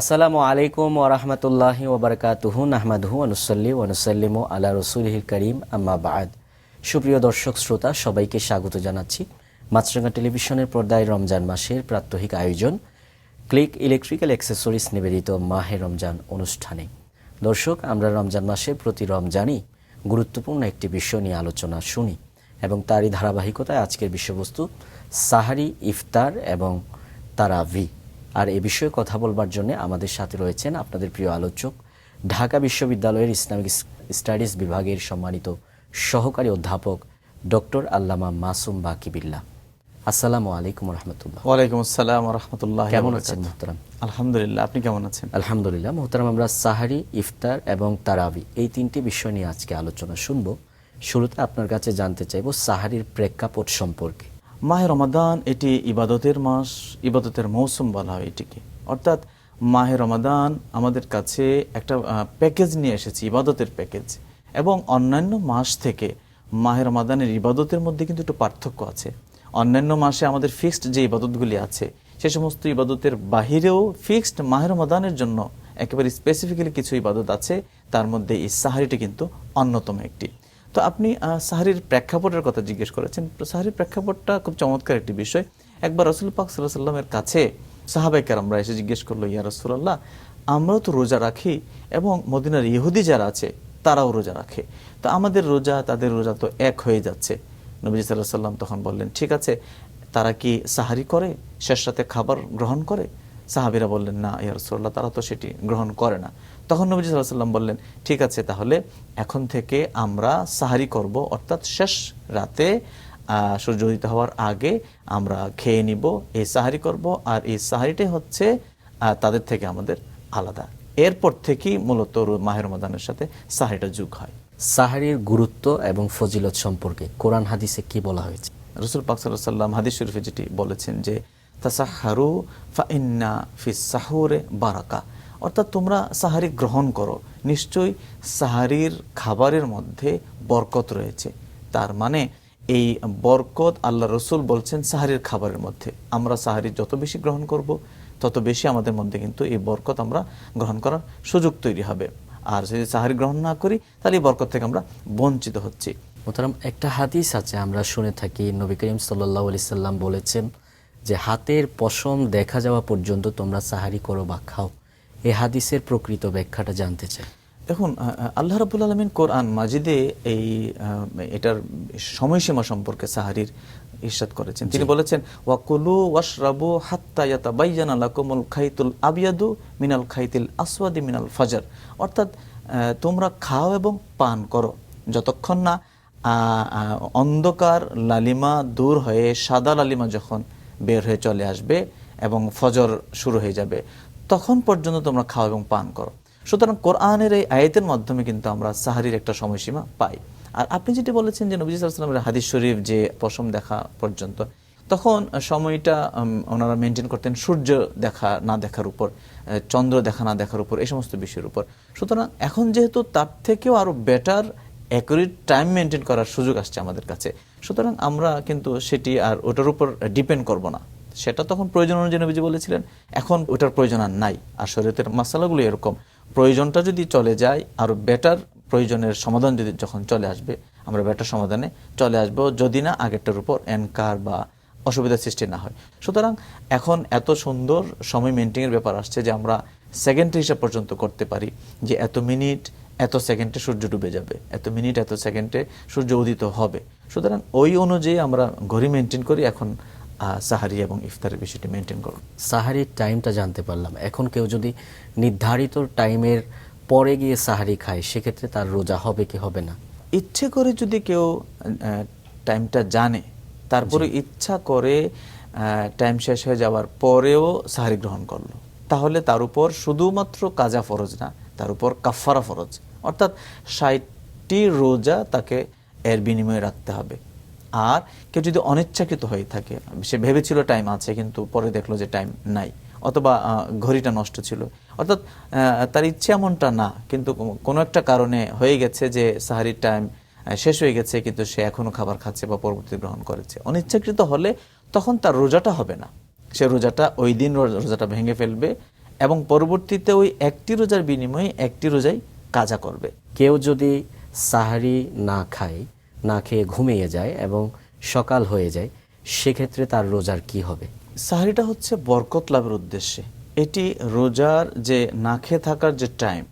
আসসালামু আলাইকুম ওরহমতুল্লাহি ওবরকাতুহু নাহমাদহু অনুসল্লি ওয়ানুসাল্লিম আলা রসুলহিল করিম, আম্মা বাদ। সুপ্রিয় দর্শক, শ্রোতা, সবাইকে স্বাগত জানাচ্ছি মাছরাঙ্গা টেলিভিশনের পর্দায় রমজান মাসের প্রাত্যহিক আয়োজন, ক্লিক ইলেকট্রিক্যাল অ্যাক্সেসরিজ নিবেদিত মাহে রমজান অনুষ্ঠানে। দর্শক, আমরা রমজান মাসে প্রতি রমজানই গুরুত্বপূর্ণ একটি বিষয় নিয়ে আলোচনা শুনি এবং তারই ধারাবাহিকতায় আজকের বিষয়বস্তু সাহারি, ইফতার এবং তারাভি আর এ বিষয়ে কথা বলবার জন্য আমাদের সাথে রয়েছেন আপনাদের প্রিয় আলোচক ঢাকা বিশ্ববিদ্যালয়ের ইসলামিক স্টাডিজ বিভাগের সম্মানিত সহকারী অধ্যাপক ডক্টর আল্লামা মাসুম বাকিবিল্লা আসসালামু আলাইকুম রহমতুল্লাহ ওয়ালাইকুম আসসালাম রহমতুল্লাহ কেমন আছেন মোহতারাম? আলহামদুলিল্লাহ আপনি কেমন আছেন? আলহামদুলিল্লাহ মোহতারাম আমরা সাহারি ইফতার এবং তারাবি এই তিনটি বিষয় নিয়ে আজকে আলোচনা শুনব। শুরুতে আপনার কাছে জানতে চাইব সাহারির প্রেক্ষাপট সম্পর্কে। মাহে রমাদান, এটি ইবাদতের মাস, ইবাদতের মৌসুম বলা হয় এটিকে। অর্থাৎ মাহে রমাদান আমাদের কাছে একটা প্যাকেজ নিয়ে এসেছে, ইবাদতের প্যাকেজ। এবং অন্যান্য মাস থেকে মাহে রমাদানের ইবাদতের মধ্যে কিন্তু একটু পার্থক্য আছে। অন্যান্য মাসে আমাদের ফিক্সড যে ইবাদতগুলি আছে, সে সমস্ত ইবাদতের বাহিরেও ফিক্সড মাহে রমাদানের জন্য একেবারে স্পেসিফিক্যালি কিছু ইবাদত আছে, তার মধ্যে এই সাহারিটি কিন্তু অন্যতম একটি। তো আপনি সাহারির প্রেক্ষাপটের কথা জিজ্ঞেস করেছেন। সাহারির প্রেক্ষাপটটা খুব চমৎকার একটি বিষয়। একবার রসুল পাক সাল্লাহ সাল্লামের কাছে সাহাবাইকার আমরা এসে জিজ্ঞেস করল, ইয়া রসুল্লাহ আমরাও তো রোজা রাখি এবং মদিনার ইহুদি যারা আছে, তারাও রোজা রাখে। তো আমাদের রোজা, তাদের রোজা তো এক হয়ে যাচ্ছে। নবী সাল্লাহ সাল্লাম তখন বললেন, ঠিক আছে, তারা কি সাহারি করে, শেষ রাতে খাবার গ্রহণ করে? সাহাবিরা বললেন, না, ইয়া রসুল্লাহ তারা তো সেটি গ্রহণ করে না। তখন নবী সাল্লাহ সাল্লাম বললেন ঠিক আছে তাহলে এখন থেকে আমরা সাহারি করব অর্থাৎ শেষ রাতে সূর্য উদিত হওয়ার আগে আমরা খেয়ে নিব এই সাহারি করব আর এই সাহারিটাই হচ্ছে তাদের থেকে আমাদের আলাদা। এরপর থেকেই মূলত মাহের রমাদানের সাথে সাহারিটা যুগ হয়। সাহারির গুরুত্ব এবং ফজিলত সম্পর্কে কোরআন হাদিসে কি বলা হয়েছে? রসুল পাক সাল্লাহ সাল্লাম হাদিস শরীফে যেটি বলেছেন যে তাসাহারু ফাইন্না ফি সাহুরে বারাকা। অর্থাৎ তোমরা সাহারি গ্রহণ করো। নিশ্চয়ই সাহারির খাবারের মধ্যে বরকত রয়েছে। তার মানে এই বরকত আল্লাহ রসুল বলছেন সাহারির খাবারের মধ্যে। আমরা সাহারি যত বেশি গ্রহণ করব, তত বেশি আমাদের মধ্যে কিন্তু এই বরকত আমরা গ্রহণ করার সুযোগ তৈরি হবে। আর যদি সাহারি গ্রহণ না করি, তাহলে এই বরকত থেকে আমরা বঞ্চিত হচ্ছি। মোতারাম একটা হাদিস আছে, আমরা শুনে থাকি। নবী করিম সাল্লাহ আলি সাল্লাম বলেছেন যে, হাতের পশম দেখা যাওয়া পর্যন্ত তোমরা সাহারি করো বা খাও। এই হাদিসের প্রকৃত ব্যাখ্যাটা জানতে চাই। দেখুন আল্লাহ রাবুল আলমিন কোরআন মাজিদে এই এটার সময়সীমা সম্পর্কে সাহারির ইরশাদ করেছেন। তিনি বলেছেন ওয়াকুলু ওয়াশরাবু হাত্তা ইয়াতাবাইয়ানা লাকুমুল খাইতুল আবিয়াদু মিনাল খাইতিল আসওয়াদি মিনাল ফাজার। অর্থাৎ তোমরা খাও এবং পান করো। যতক্ষণ না অন্ধকার লালিমা দূর হয়ে সাদা লালিমা যখন বের হয়ে চলে আসবে এবং ফজর শুরু হয়ে যাবে তখন পর্যন্ত তোমরা খাও এবং পান করো। সুতরাং কোরআনের এই আয়াতের মাধ্যমে কিন্তু আমরা সাহারির একটা সময়সীমা পাই। আর আপনি যেটি বলেছেন যে নবী সাল্লামের হাদিস শরীফ যে পশম দেখা পর্যন্ত, তখন সময়টা ওনারা মেনটেন করতেন সূর্য দেখা না দেখার উপর চন্দ্র দেখা না দেখার উপর, এই সমস্ত বিষয়ের উপর। সুতরাং এখন যেহেতু তার থেকেও আরও বেটার অ্যাকুরেট টাইম মেনটেন করার সুযোগ আসছে আমাদের কাছে। সুতরাং আমরা কিন্তু সেটি আর ওটার উপর ডিপেন্ড করব না। সেটা তখন প্রয়োজন অনুযায়ী নবীজি বলেছিলেন, এখন ওটার প্রয়োজন আর নাই আর শরীয়তের মশালাগুলো এরকম। প্রয়োজনটা যদি চলে যায়, আরও বেটার প্রয়োজনের সমাধান যদি যখন চলে আসবে, আমরা বেটার সমাধানে চলে আসব, যদি না আগেরটার উপর এনকার বা অসুবিধার সৃষ্টি না হয়। সুতরাং এখন এত সুন্দর সময় মেনটেনের ব্যাপার আসছে যে আমরা সেকেন্ড হিসাব পর্যন্ত করতে পারি যে এত মিনিট এত সেকেন্ডে সূর্য ডুবে যাবে, এত মিনিট এত সেকেন্ডে সূর্য উদিত হবে। সুতরাং ওই অনুযায়ী আমরা ঘড়ি মেনটেন করি, এখন সাহারি এবং ইফতারের বিষয়টি মেনটেন করুন। সাহারির টাইমটা জানতে পারলাম। এখন কেউ যদি নির্ধারিত টাইমের পরে গিয়ে সাহারি খায় সেক্ষেত্রে তার রোজা হবে কি হবে না? ইচ্ছে করে যদি কেউ টাইমটা জানে তারপরে ইচ্ছা করে টাইম শেষ হয়ে যাওয়ার পরেও সাহারি গ্রহণ করল তাহলে তার উপর শুধুমাত্র কাজা ফরজ না তার উপর কাফারা ফরজ। অর্থাৎ ষাটটি রোজা তাকে এর বিনিময়ে রাখতে হবে। আর কেউ যদি অনিচ্ছাকৃত হয়ে থাকে, সে ভেবেছিল টাইম আছে, কিন্তু পরে দেখল যে টাইম নাই, অথবা ঘড়িটা নষ্ট ছিল। অর্থাৎ তার ইচ্ছে এমনটা না, কিন্তু কোনো একটা কারণে হয়ে গেছে যে সাহারির টাইম শেষ হয়ে গেছে, কিন্তু সে এখনও খাবার খাচ্ছে বা পরবর্তী গ্রহণ করেছে। অনিচ্ছাকৃত হলে তখন তার রোজাটা হবে না। সে রোজাটা, ওই দিন রোজাটা ভেঙে ফেলবে এবং পরবর্তীতে ওই একটি রোজার বিনিময়ে একটি রোজাই কাজা করবে। কেউ যদি সাহারি না খায় না খেয়ে ঘুমিয়ে যায় এবং সকাল হয়ে যায় সেক্ষেত্রে তার রোজার কি হবে? সাহারিটা হচ্ছে বরকত লাভের উদ্দেশ্যে। এটি রোজার যে না খেয়ে থাকার যে টাইম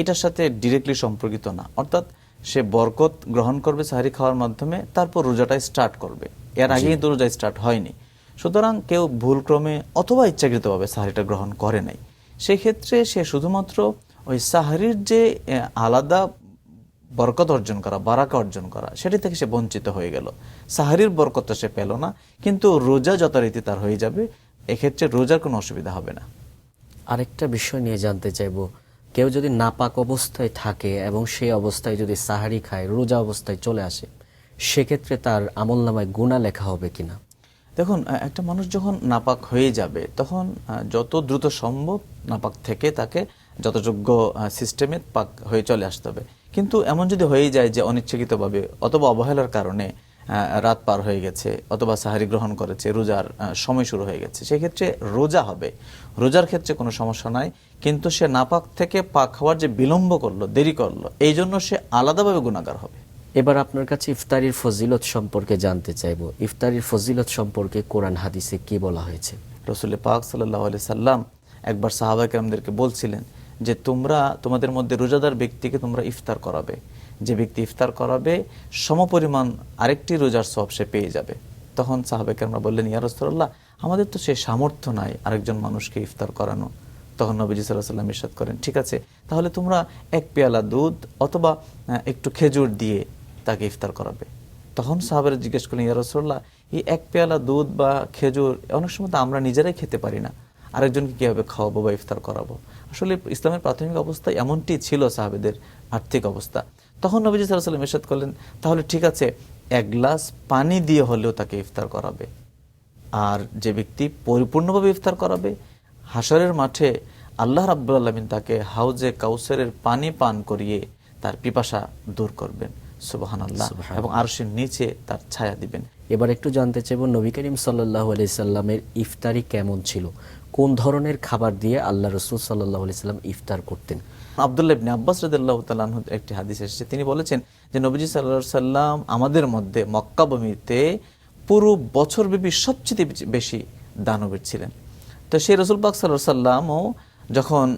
এটার সাথে ডিরেক্টলি সম্পর্কিত না। অর্থাৎ সে বরকত গ্রহণ করবে সাহারি খাওয়ার মাধ্যমে তারপর রোজাটা স্টার্ট করবে। এর আগে কিন্তু রোজা স্টার্ট হয়নি। সুতরাং কেউ ভুলক্রমে অথবা ইচ্ছাকৃতভাবে সাহারিটা গ্রহণ করে নাই। সেক্ষেত্রে সে শুধুমাত্র ওই সাহারির যে আলাদা বরকত অর্জন করা বারাকা অর্জন করা সেটি থেকে সে বঞ্চিত হয়ে গেল। সাহারির বরকতটা সে পেল না কিন্তু রোজা যথারীতি তার হয়ে যাবে এক্ষেত্রে রোজার কোনো অসুবিধা হবে না। আরেকটা বিষয় নিয়ে জানতে চাইব। কেউ যদি নাপাক অবস্থায় থাকে এবং সেই অবস্থায় যদি সাহারি খায় রোজা অবস্থায় চলে আসে সেক্ষেত্রে তার আমল নামায় গুণা লেখা হবে কিনা? দেখুন একটা মানুষ যখন নাপাক হয়ে যাবে তখন যত দ্রুত সম্ভব নাপাক থেকে তাকে যথাযোগ্য সিস্টেমে পাক হয়ে চলে আসতে হবে। কিন্তু এমন যদি হয়ে যায় যে অনিচ্ছাকৃতভাবে অথবা অবহেলার কারণে রাত পার হয়ে গেছে অথবা সাহারি গ্রহণ করেছে রোজার সময় শুরু হয়ে গেছে সেক্ষেত্রে রোজা হবে। রোজার ক্ষেত্রে কোনো সমস্যা নাই কিন্তু সে নাপাক থেকে পাক হওয়ার যে বিলম্ব করল দেরি করল এই জন্য সে আলাদাভাবে গুণাগার হবে। এবার আপনার কাছে ইফতারির ফজিলত সম্পর্কে জানতে চাইব। ইফতারির ফজিলত সম্পর্কে কোরআন হাদিসে কি বলা হয়েছে? রসুল পাক সাল্লাহ সাল্লাম একবার সাহাবাকে আমাদেরকে বলছিলেন যে তোমরা, তোমাদের মধ্যে রোজাদার ব্যক্তিকে তোমরা ইফতার করাবে। যে ব্যক্তি ইফতার করাবে, সমপরিমাণ আরেকটি রোজার সব সে পেয়ে যাবে। তখন সাহাবাকে আমরা বললেন, ইয়া রসুল্লাহ আমাদের তো সে সামর্থ্য নাই আরেকজন মানুষকে ইফতার করানো। তখন নবীজি সাল্লাহ সাল্লাম ইরশাদ করেন, ঠিক আছে, তাহলে তোমরা এক পেয়ালা দুধ অথবা একটু খেজুর দিয়ে তাকে ইফতার করাবে। তখন সাহাবেরা জিজ্ঞেস করলেন, ইয়া রসুল্লাহ এই এক পেয়ালা দুধ বা খেজুর, অনেক সময় তো আমরা নিজেরাই খেতে পারি না। আরেকজনকে কীভাবে খাওয়াবো বা ইফতার করাবো? আসলে ইসলামের প্রাথমিক অবস্থা এমনটি ছিল সাহাবেদের আর্থিক অবস্থা। তখন নবীজি সাল্লাহ সাল্লাম ইরশাদ করলেন তাহলে ঠিক আছে এক গ্লাস পানি দিয়ে হলেও তাকে ইফতার করাবে। আর যে ব্যক্তি পরিপূর্ণভাবে ইফতার করাবে হাসরের মাঠে আল্লাহ রাব্বুল আলমিন তাকে হাউজে কাউসারের পানি পান করিয়ে তার পিপাসা দূর করবেন। সুবাহান আল্লাহ এবং আরশের নিচে তার ছায়া দিবেন। এবার একটু জানতে চাইব নবী করিম সাল্লাহ সাল্লামের ইফতারি কেমন ছিল? কোন ধরনের খাবার দিয়ে আল্লাহ রসুল সাল্লাহ সাল্লাম ইফতার করতেন? আবদুল্লাহ ইবনে আব্বাস রাদিয়াল্লাহু তাআলা আনহু একটি হাদিস এসেছে। তিনি বলেছেন যে, নবীজি আলাইহি সাল্লাম আমাদের মধ্যে মক্কা ভূমিতে পুরো বছরব্যাপী সবচেয়ে বেশি- দানবীর ছিলেন। তো সেই রসুল পাক আলাইহি সাল্লামও যখন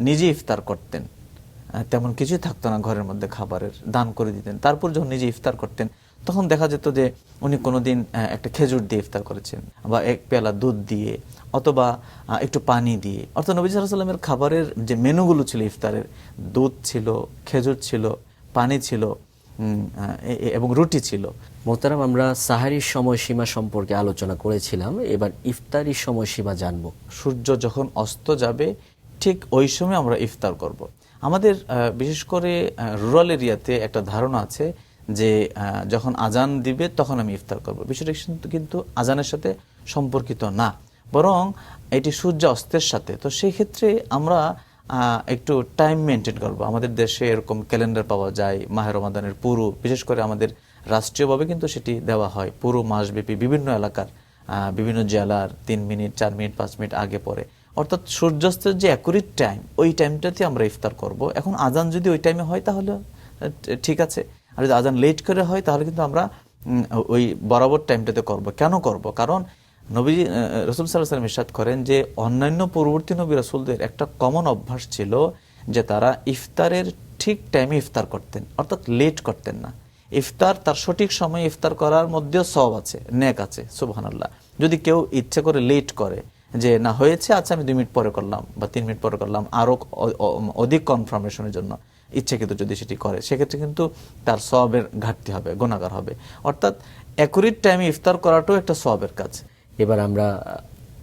নিজে ইফতার করতেন তেমন কিছুই থাকতো না ঘরের মধ্যে খাবারের, দান করে দিতেন। তারপর যখন নিজে ইফতার করতেন তখন দেখা যেত যে উনি কোনোদিন আহ, একটা খেজুর দিয়ে ইফতার করেছেন বা এক পেয়ালা দুধ দিয়ে অথবা একটু পানি দিয়ে। অর্থাৎ নবী সাল্লামের খাবারের যে মেনুগুলো ছিল ইফতারের দুধ ছিল খেজুর ছিল পানি ছিল এবং রুটি ছিল। মোহতারাম আমরা সাহারির সময়সীমা সম্পর্কে আলোচনা করেছিলাম এবার ইফতারির সময়সীমা জানব। সূর্য যখন অস্ত যাবে ঠিক ওই সময় আমরা ইফতার করব। আমাদের বিশেষ করে রুরাল এরিয়াতে একটা ধারণা আছে যে যখন আজান দিবে তখন আমি ইফতার করব। বিষয়টা কিন্তু আজানের সাথে সম্পর্কিত না। বরং এটি সূর্য অস্তের সাথে। তো সেই ক্ষেত্রে আমরা একটু টাইম মেনটেন করব। আমাদের দেশে এরকম ক্যালেন্ডার পাওয়া যায় মাহের রমাদানের পুরো, বিশেষ করে আমাদের রাষ্ট্রীয়ভাবে কিন্তু সেটি দেওয়া হয়। পুরো মাসব্যাপী বিভিন্ন এলাকার বিভিন্ন জেলার তিন মিনিট, চার মিনিট, পাঁচ মিনিট আগে পরে। অর্থাৎ সূর্যাস্তের যে অ্যাকুরেট টাইম ওই টাইমটাতে আমরা ইফতার করব। এখন আজান যদি ওই টাইমে হয় তাহলে ঠিক আছে। আর যদি আজান লেট করে হয়, তাহলে কিন্তু আমরা ওই বরাবর টাইমটাতে করব। কেন করব? কারণ নবী রসুল সাল্লাহ সাল্লাম ইরশাদ করেন যে, অন্যান্য পূর্ববর্তী নবী রসুলদের একটা কমন অভ্যাস ছিল যে, তারা ইফতারের ঠিক টাইমে ইফতার করতেন, অর্থাৎ লেট করতেন না। ইফতার তার সঠিক সময়ে ইফতার করার মধ্যেও সব আছে, নেক আছে, সুবহানাল্লাহ। যদি কেউ ইচ্ছে করে লেট করে, যে, না, হয়েছে আচ্ছা আমি দুই মিনিট পরে করলাম বা তিন মিনিট পরে করলাম, আরও অ- অ- অধিক কনফার্মেশনের জন্য। ইচ্ছাকৃত যদি সেটি করে সেক্ষেত্রে কিন্তু তার সবের ঘাটতি হবে গুণাগার হবে। অর্থাৎ অ্যাকুরেট টাইমে ইফতার করাটাও একটা সবের কাজ। এবার আমরা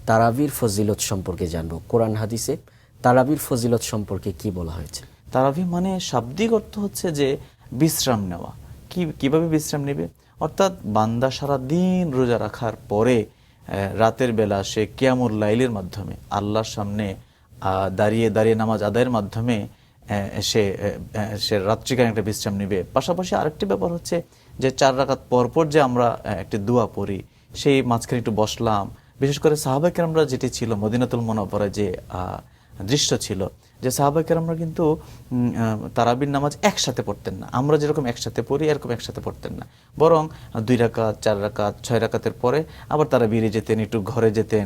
তারাবির ফজিলত সম্পর্কে জানব। কোরআন হাদিসে তারাবির ফজিলত সম্পর্কে কি বলা হয়েছে? তারাবি মানে শাব্দিক অর্থ হচ্ছে যে বিশ্রাম নেওয়া। কি কীভাবে বিশ্রাম নেবে? অর্থাৎ বান্দা সারা দিন রোজা রাখার পরে রাতের বেলা সে কিয়ামুর লাইলের মাধ্যমে আল্লাহর সামনে দাঁড়িয়ে দাঁড়িয়ে নামাজ আদায়ের মাধ্যমে সে সে রাত্রিকালীন একটা বিশ্রাম নেবে। পাশাপাশি আরেকটি ব্যাপার হচ্ছে যে চার রাকাত পরপর যে আমরা একটি দোয়া পড়ি সেই মাঝখানে একটু বসলাম। বিশেষ করে সাহাবাকেরামরা যেটি ছিল মদিনাতুল মনোবরে যে দৃশ্য ছিল যে সাহাবাকেরামরা কিন্তু উম, তারাবির নামাজ একসাথে পড়তেন না। আমরা যেরকম একসাথে পড়ি এরকম একসাথে পড়তেন না। বরং দুই রাকাত চার রাকাত ছয় রাকাতের পরে আবার তারা বেরিয়ে যেতেন একটু ঘরে যেতেন।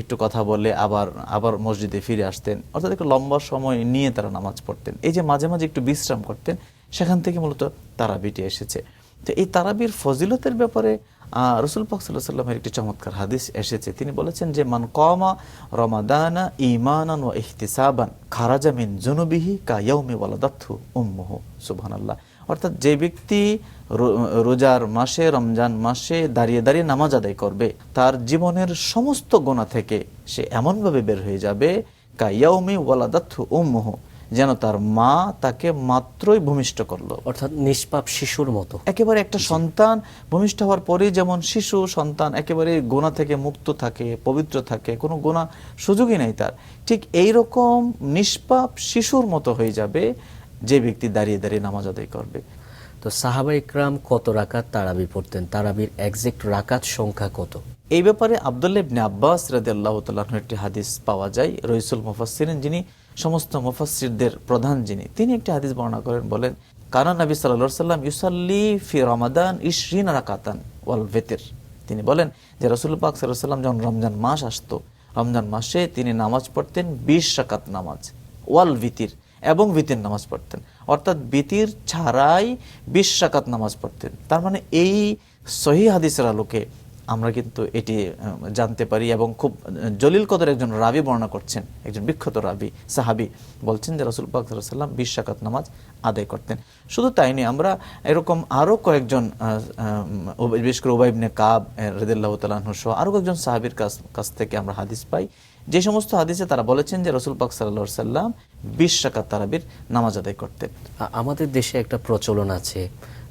একটু কথা বলে আবার আবার মসজিদে ফিরে আসতেন। অর্থাৎ একটু লম্বা সময় নিয়ে তারা নামাজ পড়তেন। এই যে মাঝে মাঝে একটু বিশ্রাম করতেন, সেখান থেকে মূলত তারাবিটি এসেছে। তো এই তারাবির ফজিলতের ব্যাপারে রসুল পাকসাল্লাহ সাল্লামের একটি চমৎকার হাদিস এসেছে। তিনি বলেছেন যে, মান কমা রমাদানা ইমানান ও ইহতিসাবান, খারাজা মিন জুনুবিহি কা ইয়াউমি ওয়ালাদাতহু উম্মুহু। সুবহানাল্লাহ। অর্থাৎ যে ব্যক্তি রোজার মাসে রমজান মাসে দাঁড়িয়ে দাঁড়িয়ে নামাজ আদায় করবে তার জীবনের সমস্ত গোনা থেকে সে এমনভাবে বের হয়ে যাবে কা ইয়াউমি ওয়ালাদাতহু উম্মুহু যেন তার মা তাকে মাত্রই ভূমিষ্ঠ করল। অর্থাৎ নিষ্পাপ শিশুর মতো। একেবারে একটা সন্তান ভূমিষ্ঠ হওয়ার পরে যেমন শিশু সন্তান একেবারে গোনা থেকে মুক্ত থাকে পবিত্র থাকে কোনো গোনা সুযোগই নাই তার। ঠিক এই রকম নিষ্পাপ শিশুর মতো হয়ে যাবে যে ব্যক্তি দাঁড়িয়ে দাঁড়িয়ে নামাজ আদায় করবে। তো সাহাবা ইকরাম কত রাকাত তারাবি পড়তেন? তারাবির একজ্যাক্ট রাকাত সংখ্যা কত? এই ব্যাপারে আবদুল্লাহ ইবনে আব্বাস রাদিয়াল্লাহু একটি হাদিস পাওয়া যায়। রইসুল মুফাসসিরিন যিনি, সমস্ত মুফাসসিরদের প্রধান যিনি, তিনি একটি হাদিস বর্ণনা করেন, বলেন, কানা নবী সাল্লাল্লাহু সাল্লাম ইউসাল্লি ফি রমাদান 20 রাকাতান ওয়াল ভিতর তিনি বলেন যে রাসূল পাক সাল্লাম যখন রমজান মাস আসতো, রমজান মাসে তিনি নামাজ পড়তেন 20 রাকাত নামাজ, ওয়াল ভিতির এবং বিতির নামাজ পড়তেন। অর্থাৎ বিতির ছাড়াই বিশ নামাজ পড়তেন। তার মানে এই সহি হাদিসের আলোকে আমরা কিন্তু এটি জানতে পারি এবং খুব জলিল কদর একজন রাবি বর্ণনা করছেন, একজন বিখ্যাত রাবি, সাহাবি, বলছেন যে রাসুল পাক সাল্লাম বিশ রাকাত নামাজ আদায় করতেন। শুধু তাই নয়, আমরা এরকম আরও কয়েকজন বিশেষ করে ওবাইবনে কাব রেদুল্লাহ তালাহ সহ আরও কয়েকজন সাহাবির কাছ কাছ থেকে আমরা হাদিস পাই। যে সমস্ত হাদিসে তারা বলেছেন যে রসুল পাক সাল্লাহ সাল্লাম বিশ রাকাত তারাবির নামাজ আদায় করতেন আমাদের দেশে একটা প্রচলন আছে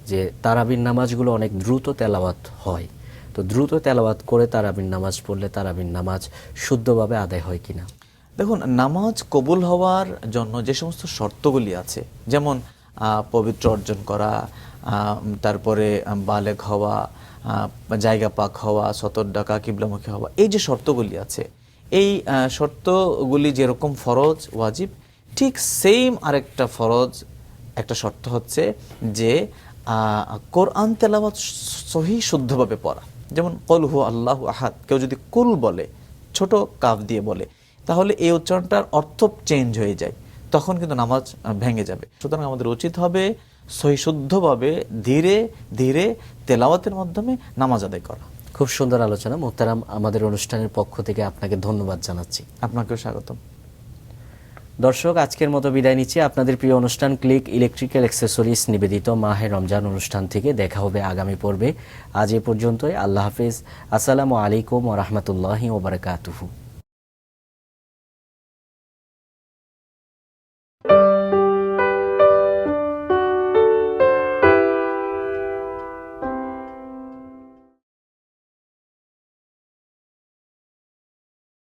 যে তারাবির নামাজগুলো অনেক দ্রুত তেলাওয়াত হয়। তো দ্রুত তেলাওয়াত করে তারাবির নামাজ পড়লে তারাবির নামাজ শুদ্ধভাবে আদায় হয় কিনা? দেখুন নামাজ কবুল হওয়ার জন্য যে সমস্ত শর্তগুলি আছে যেমন পবিত্র অর্জন করা তারপরে বালেক হওয়া জায়গা পাক হওয়া সতর ডাকা কিবলামুখী হওয়া এই যে শর্তগুলি আছে এই শর্তগুলি যেরকম ফরজ ওয়াজিব ঠিক সেম আরেকটা ফরজ একটা শর্ত হচ্ছে যে কোরআন তেলাওয়াত সহি শুদ্ধভাবে পড়া। যেমন কল হু আল্লাহ আহাদ কেউ যদি কুল বলে ছোট কাফ দিয়ে বলে তাহলে এই উচ্চারণটার অর্থ চেঞ্জ হয়ে যায়। তখন কিন্তু নামাজ ভেঙে যাবে। সুতরাং আমাদের উচিত হবে সহি শুদ্ধভাবে ধীরে ধীরে তেলাওয়াতের মাধ্যমে নামাজ আদায় করা। খুব সুন্দর আলোচনা। মোহতারাম আমাদের অনুষ্ঠানের পক্ষ থেকে আপনাকে ধন্যবাদ জানাচ্ছি। আপনাকেও স্বাগতম। দর্শক, আজকের মতো বিদায় নিচ্ছি। আপনাদের প্রিয় অনুষ্ঠান ক্লিক ইলেকট্রিক্যাল অ্যাক্সেসরিজ নিবেদিত মাহে রমজান অনুষ্ঠান থেকে দেখা হবে আগামী পর্বে। আজ এ পর্যন্তই। আল্লাহ হাফিজ। আসসালামু আলাইকুম ও রহমতুল্লাহি ওবরাকাতুহু